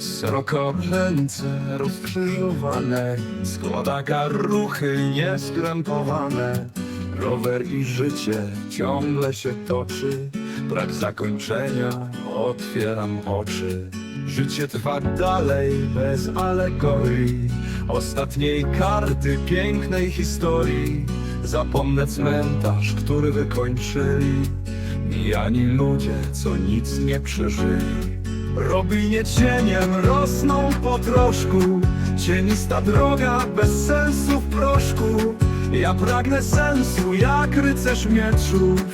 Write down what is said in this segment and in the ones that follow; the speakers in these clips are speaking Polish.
Szeroko ręce rozkrzyżowane Składa garuchy nieskrępowane. Rower i życie ciągle się toczy Brak zakończenia, otwieram oczy. Życie trwa dalej bez alegorii Ostatniej karty pięknej historii. Zapomnę cmentarz, który wykończyli Mijani ludzie, co nic nie przeżyli Robi nie cieniem, rosną po troszku. Cienista droga, bez sensu w proszku. Ja pragnę sensu, jak rycerz mieczów.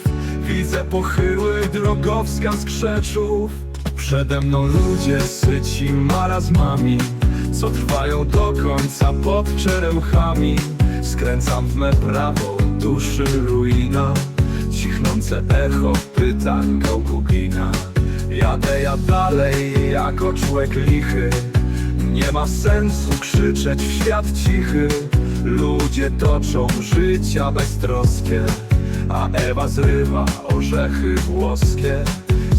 Widzę pochyły drogowskaz krzeczów. Przede mną ludzie syci marazmami Co trwają do końca pod czerełchami Skręcam w me prawo, duszy ruina. Cichnące echo pytań Gałgugina Jadę ja dalej jako człowiek lichy. Nie ma sensu krzyczeć w świat cichy. Ludzie toczą życia beztroskie A Ewa zrywa orzechy włoskie.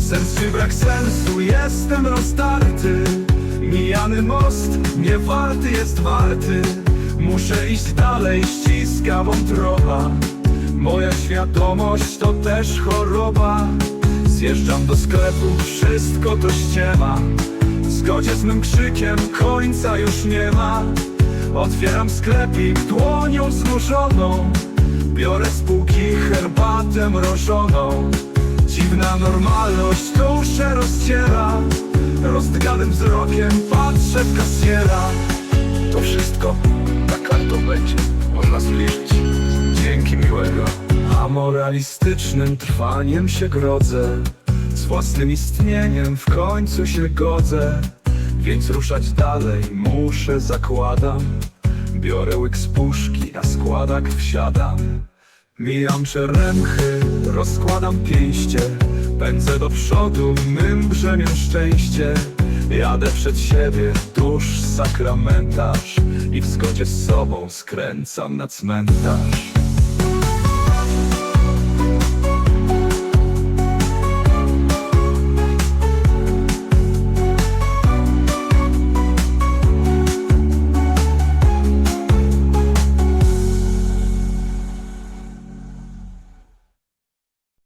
Sens czy brak sensu, jestem rozdarty Mijany most, nie warty jest warty. Muszę iść dalej, ściska wątroba. Moja świadomość to też choroba Zjeżdżam do sklepu, wszystko to ściema. W zgodzie z mym krzykiem końca już nie ma. Otwieram sklepik dłonią znużoną Biorę z półki herbatę mrożoną Dziwna normalność duszę rozciera. Rozdganym wzrokiem patrzę w kasjera. To wszystko na kartą będzie Można zbliżyć. Dzięki miłego Amoralistycznym trwaniem się grodzę Z własnym istnieniem w końcu się godzę. Więc ruszać dalej muszę zakładam. Biorę łyk z puszki, na składak wsiadam. Mijam czeremchy, rozkładam pięście. Pędzę do przodu, mym brzemię szczęście. Jadę przed siebie, tuż sakramentarz. I w zgodzie z sobą skręcam na cmentarz